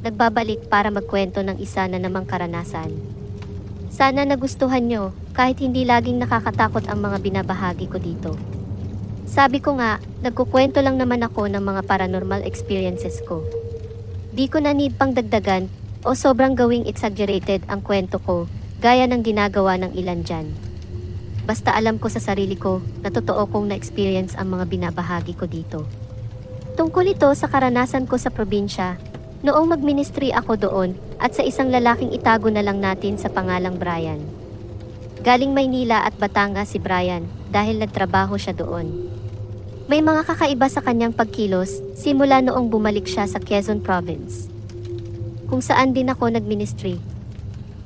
nagbabalik para magkwento ng isa na namang karanasan. Sana nagustuhan nyo, kahit hindi laging nakakatakot ang mga binabahagi ko dito. Sabi ko nga, nagkukwento lang naman ako ng mga paranormal experiences ko. Di ko na need pang dagdagan o sobrang gawing exaggerated ang kwento ko, gaya ng ginagawa ng ilan dyan. Basta alam ko sa sarili ko na totoo kong na-experience ang mga binabahagi ko dito. Tungkol ito sa karanasan ko sa probinsya, noong magministry ako doon at sa isang lalaking itago na lang natin sa pangalang Brian. Galing Maynila at Batangas si Brian dahil nagtrabaho siya doon. May mga kakaiba sa kanyang pagkilos simula noong bumalik siya sa Quezon Province. Kung saan din ako nagministry.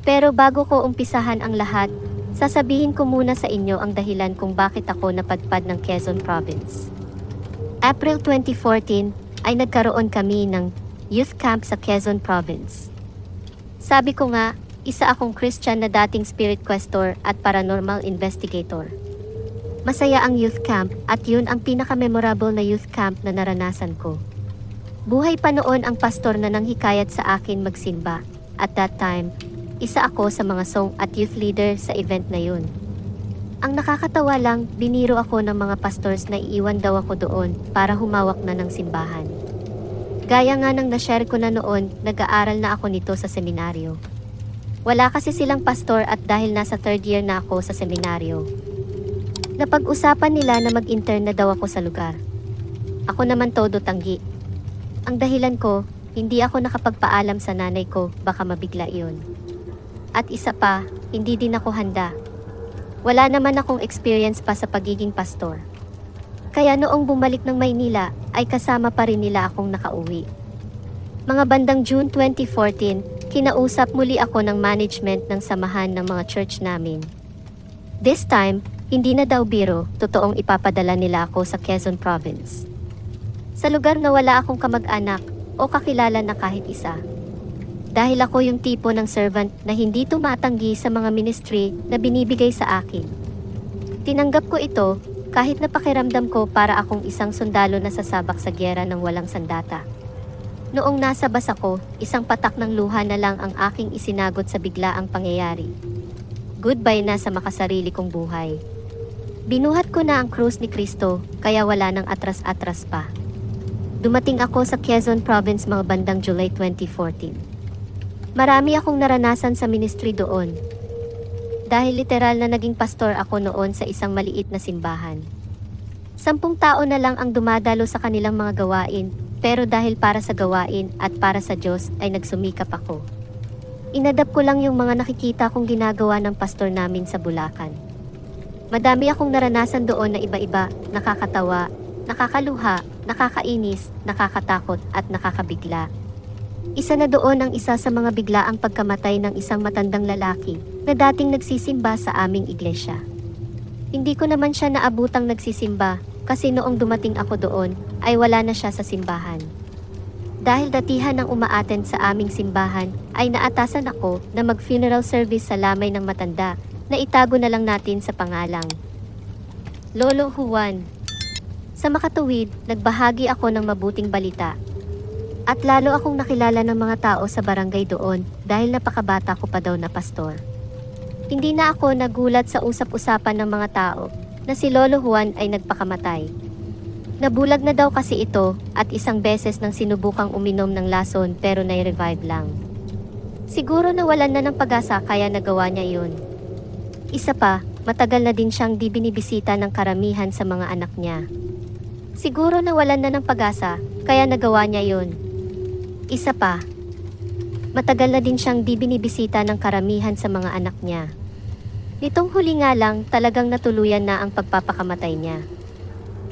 Pero bago ko umpisahan ang lahat, sasabihin ko muna sa inyo ang dahilan kung bakit ako napadpad ng Quezon Province. April 2014 ay nagkaroon kami ng youth camp sa Quezon Province. Sabi ko nga, isa akong Christian na dating spirit questor at paranormal investigator. Masaya ang youth camp at yun ang pinaka-memorable na youth camp na naranasan ko. Buhay pa noon ang pastor na nanghikayat sa akin magsimba. At that time, isa ako sa mga song at youth leader sa event na yun. Ang nakakatawa lang, biniro ako ng mga pastors na iiwan daw ako doon para humawak na ng simbahan. Gaya nga ng na-share ko na noon, nag-aaral na ako nito sa seminaryo. Wala kasi silang pastor at dahil nasa third year na ako sa seminaryo. Napag-usapan nila na mag-intern na daw ako sa lugar. Ako naman todo tanggi. Ang dahilan ko, hindi ako nakapagpaalam sa nanay ko, baka mabigla iyon. At isa pa, hindi din ako handa. Wala naman akong experience pa sa pagiging pastor. Kaya noong bumalik ng Maynila, ay kasama pa rin nila akong nakauwi. Mga bandang June 2014, kinausap muli ako ng management ng samahan ng mga church namin. This time, hindi na daw biro, totoong ipapadala nila ako sa Quezon Province. Sa lugar na wala akong kamag-anak o kakilala na kahit isa. Dahil ako yung tipo ng servant na hindi tumatanggi sa mga ministry na binibigay sa akin. Tinanggap ko ito kahit napakiramdam ko para akong isang sundalo na sasabak sa gyera ng walang sandata. Noong nasa bas ako, isang patak ng luha na lang ang aking isinagot sa biglaang pangyayari. Goodbye na sa makasarili kong buhay. Binuhat ko na ang krus ni Kristo, kaya wala nang atras-atras pa. Dumating ako sa Quezon Province mga bandang July 2014. Marami akong naranasan sa ministry doon. Dahil literal na naging pastor ako noon sa isang maliit na simbahan. Sampung tao na lang ang dumadalo sa kanilang mga gawain, pero dahil para sa gawain at para sa Diyos ay nagsumikap ako. Inadap ko lang yung mga nakikita kong ginagawa ng pastor namin sa Bulacan. Madami akong naranasan doon na iba-iba, nakakatawa, nakakaluha, nakakainis, nakakatakot at nakakabigla. Isa na doon ang isa sa mga biglaang pagkamatay ng isang matandang lalaki na dating nagsisimba sa aming iglesia. Hindi ko naman siya naabutang nagsisimba kasi noong dumating ako doon ay wala na siya sa simbahan. Dahil datihan ng umaaten sa aming simbahan ay naatasan ako na mag-funeral service sa lamay ng matanda na itago na lang natin sa pangalang. Lolo Juan. Sa makatuwid, nagbahagi ako ng mabuting balita. At lalo akong nakilala ng mga tao sa barangay doon dahil napakabata ko pa daw na pastor. Hindi na ako nagulat sa usap-usapan ng mga tao na si Lolo Juan ay nagpakamatay. Nabulag na daw kasi ito at isang beses nang sinubukang uminom ng lason pero nai-revive lang. Siguro nawalan na ng pag-asa kaya nagawa niya yun. Isa pa, matagal na din siyang di binibisita ng karamihan sa mga anak niya. Siguro nawalan na ng pag-asa, kaya nagawa niya yun. Isa pa, matagal na din siyang di binibisita ng karamihan sa mga anak niya. Nitong huli nga lang, talagang natuluyan na ang pagpapakamatay niya.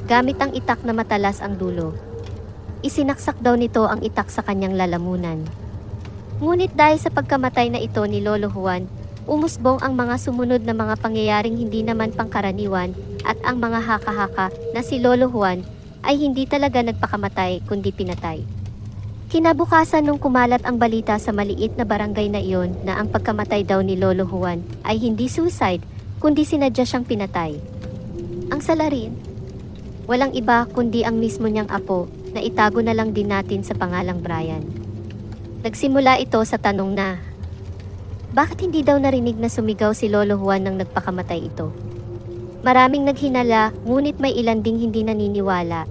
Gamit ang itak na matalas ang dulo. Isinaksak daw nito ang itak sa kanyang lalamunan. Ngunit dahil sa pagkamatay na ito ni Lolo Juan, umusbong ang mga sumunod na mga pangyayaring hindi naman pangkaraniwan at ang mga haka-haka na si Lolo Juan ay hindi talaga nagpakamatay kundi pinatay. Kinabukasan nung kumalat ang balita sa maliit na barangay na iyon na ang pagkamatay daw ni Lolo Juan ay hindi suicide kundi sinadya siyang pinatay. Ang salarin, walang iba kundi ang mismo niyang apo na itago na lang din natin sa pangalang Brian. Nagsimula ito sa tanong na, bakit hindi daw narinig na sumigaw si Lolo Juan nang nagpakamatay ito? Maraming naghinala, ngunit may ilan ding hindi naniniwala.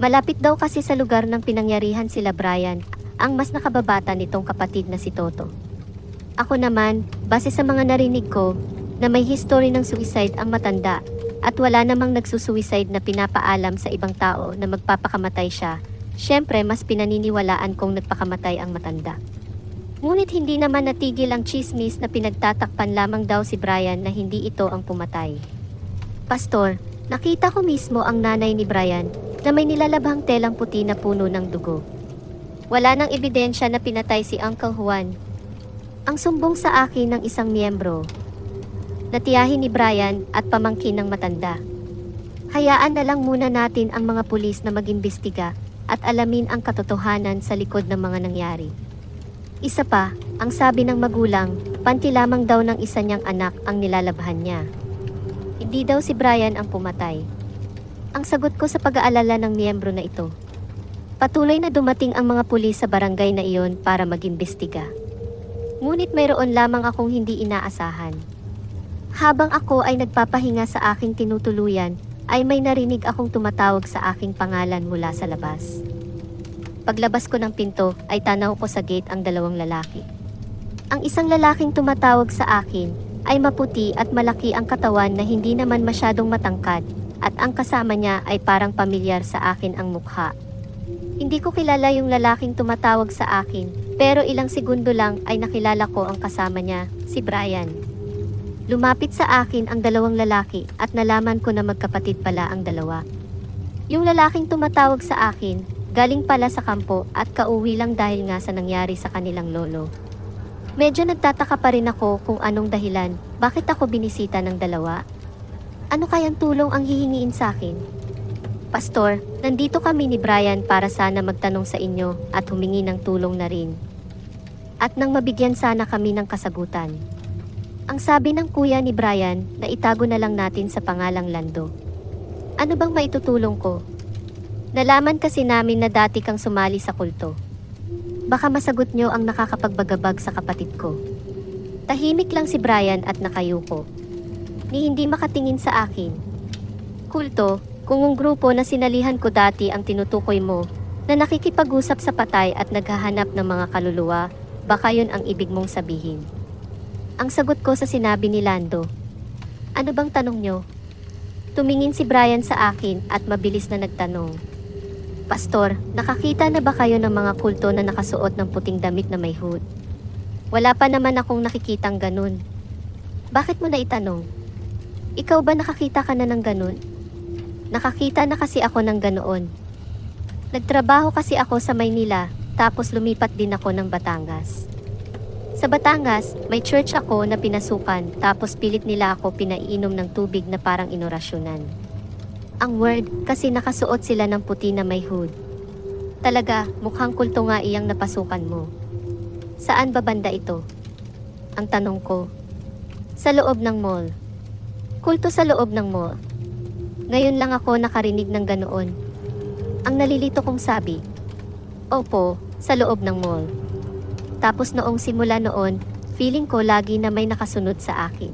Malapit daw kasi sa lugar ng pinangyarihan sila Brian, ang mas nakababata nitong kapatid na si Toto. Ako naman, base sa mga narinig ko, na may history ng suicide ang matanda at wala namang nagsusuicide na pinapaalam sa ibang tao na magpapakamatay siya, syempre mas pinaniniwalaan kong nagpakamatay ang matanda. Ngunit hindi naman natigil ang chismis na pinagtatakpan lamang daw si Brian na hindi ito ang pumatay. Pastor, nakita ko mismo ang nanay ni Brian na may nilalabhang telang puti na puno ng dugo. Wala nang ebidensya na pinatay si Uncle Juan. Ang sumbong sa akin ng isang miyembro. Natiyahin ni Brian at pamangkin ng matanda. Hayaan na lang muna natin ang mga pulis na mag-imbestiga at alamin ang katotohanan sa likod ng mga nangyari. Isa pa, ang sabi ng magulang, panti lamang daw ng isa niyang anak ang nilalabhan niya. Hindi daw si Brian ang pumatay. Ang sagot ko sa pag-aalala ng miyembro na ito. Patuloy na dumating ang mga pulis sa barangay na iyon para mag-imbestiga. Ngunit mayroon lamang akong hindi inaasahan. Habang ako ay nagpapahinga sa aking tinutuluyan, ay may narinig akong tumatawag sa aking pangalan mula sa labas. Paglabas ko ng pinto ay tanaw ko sa gate ang dalawang lalaki. Ang isang lalaking tumatawag sa akin ay maputi at malaki ang katawan na hindi naman masyadong matangkad at ang kasama niya ay parang pamilyar sa akin ang mukha. Hindi ko kilala yung lalaking tumatawag sa akin pero ilang segundo lang ay nakilala ko ang kasama niya, si Brian. Lumapit sa akin ang dalawang lalaki at nalaman ko na magkapatid pala ang dalawa. Yung lalaking tumatawag sa akin, galing pala sa kampo at kauwi lang dahil nga sa nangyari sa kanilang lolo. Medyo nagtataka pa rin ako kung anong dahilan, bakit ako binisita ng dalawa? Ano kayang tulong ang hihingiin sa akin? Pastor, nandito kami ni Brian para sana magtanong sa inyo at humingi ng tulong na rin. At nang mabigyan sana kami ng kasagutan. Ang sabi ng kuya ni Brian na itago na lang natin sa pangalang Lando. Ano bang maitutulong ko? Nalaman kasi namin na dati kang sumali sa kulto. Baka masagot nyo ang nakakapagbagabag sa kapatid ko. Tahimik lang si Brian at nakayuko. Ni hindi makatingin sa akin. Kulto, kung ang grupo na sinalihan ko dati ang tinutukoy mo, na nakikipag-usap sa patay at naghahanap ng mga kaluluwa, baka yun ang ibig mong sabihin. Ang sagot ko sa sinabi ni Lando. Ano bang tanong nyo? Tumingin si Brian sa akin at mabilis na nagtanong. Pastor, nakakita na ba kayo ng mga kulto na nakasuot ng puting damit na may hood? Wala pa naman akong nakikitang ganun. Bakit mo na itanong? Ikaw ba nakakita ka na ng ganun? Nakakita na kasi ako ng ganoon. Nagtrabaho kasi ako sa Maynila, tapos lumipat din ako ng Batangas. Sa Batangas, may church ako na pinasukan, tapos pilit nila ako pinaiinom ng tubig na parang inorasyonan. Ang word, kasi nakasuot sila ng puti na may hood. Talaga, mukhang kulto nga iyang napasukan mo. Saan ba banda ito? Ang tanong ko. Sa loob ng mall. Kulto sa loob ng mall. Ngayon lang ako nakarinig ng ganoon. Ang nalilito kong sabi, Opo, sa loob ng mall. Tapos noong simula noon, feeling ko lagi na may nakasunod sa akin.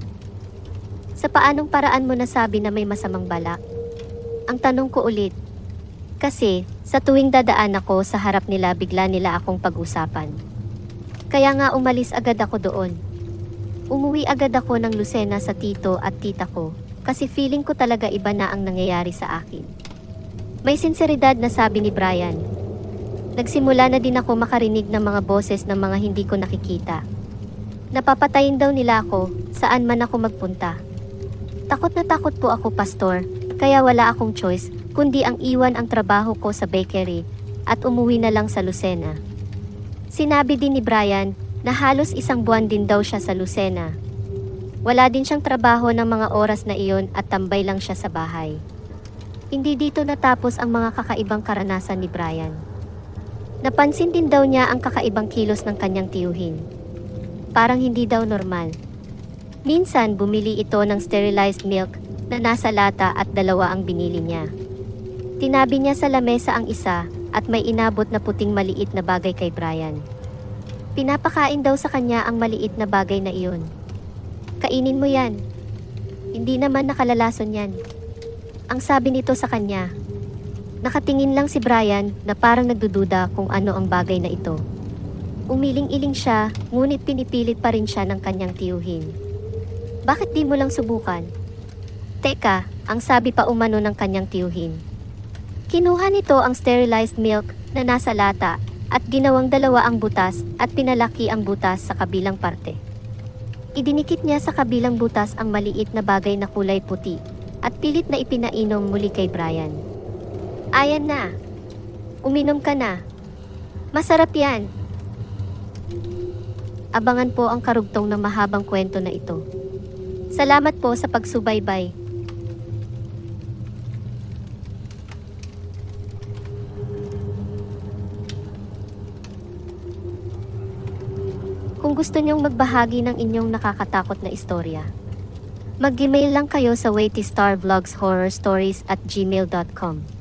Sa paanong paraan mo nasabi na may masamang balak? Ang tanong ko ulit. Kasi, sa tuwing dadaan ako sa harap nila bigla nila akong pag-usapan. Kaya nga umalis agad ako doon. Umuwi agad ako ng Lucena sa tito at tita ko kasi feeling ko talaga iba na ang nangyayari sa akin. May sinseridad na sabi ni Brian. Nagsimula na din ako makarinig ng mga boses ng mga hindi ko nakikita. Napapatayin daw nila ako saan man ako magpunta. Takot na takot po ako, pastor, kaya wala akong choice kundi ang iwan ang trabaho ko sa bakery at umuwi na lang sa Lucena. Sinabi din ni Brian na halos isang buwan din daw siya sa Lucena. Wala din siyang trabaho ng mga oras na iyon at tambay lang siya sa bahay. Hindi dito natapos ang mga kakaibang karanasan ni Brian. Napansin din daw niya ang kakaibang kilos ng kanyang tiyuhin. Parang hindi daw normal. Minsan bumili ito ng sterilized milk na nasa lata at dalawa ang binili niya. Tinabi niya sa lamesa ang isa at may inabot na puting maliit na bagay kay Brian. Pinapakain daw sa kanya ang maliit na bagay na iyon. Kainin mo yan. Hindi naman nakalalason yan. Ang sabi nito sa kanya, nakatingin lang si Brian na parang nagdududa kung ano ang bagay na ito. Umiling-iling siya, ngunit pinipilit pa rin siya ng kanyang tiyuhin. Bakit di mo lang subukan? Teka, ang sabi pa umano ng kanyang tiyuhin. Kinuha nito ang sterilized milk na nasa lata at ginawang dalawa ang butas at pinalaki ang butas sa kabilang parte. Idinikit niya sa kabilang butas ang maliit na bagay na kulay puti at pilit na ipinainom muli kay Brian. Ayan na. Uminom ka na. Masarap yan. Abangan po ang karugtong ng mahabang kwento na ito. Salamat po sa pagsubaybay. Gusto niyong magbahagi ng inyong nakakatakot na istorya, mag-email lang kayo sa waitystarvlogshorrorstories at gmail.com.